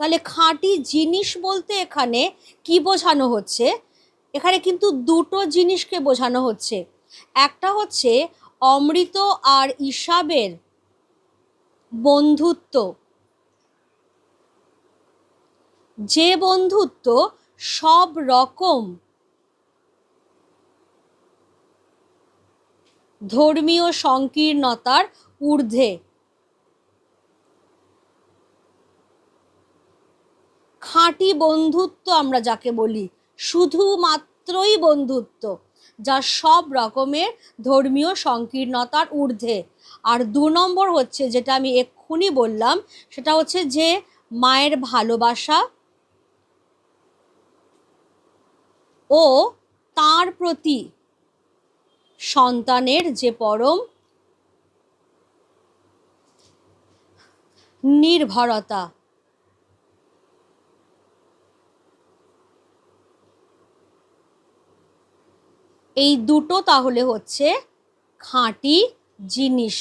তাহলে খাঁটি জিনিস বলতে এখানে কি বোঝানো হচ্ছে? এখানে কিন্তু দুটো জিনিসকে বোঝানো হচ্ছে। একটা হচ্ছে অমৃত আর ইসাবের বন্ধুত্ব। যে বন্ধুত্ব সব রকম ধর্মীয় সংকীর্ণতার ঊর্ধ্বে খাঁটি বন্ধুত্ব আমরা যাকে বলি, শুধুমাত্রই বন্ধুত্ব, যা সব রকমের ধর্মীয় সংকীর্ণতার ঊর্ধ্বে। আর দু নম্বর হচ্ছে যেটা আমি এক্ষুনি বললাম, সেটা হচ্ছে যে মায়ের ভালোবাসা ও তার প্রতি সন্তানের যে পরম নির্ভরতা এই দুটো তাহলে হচ্ছে খাঁটি জিনিস।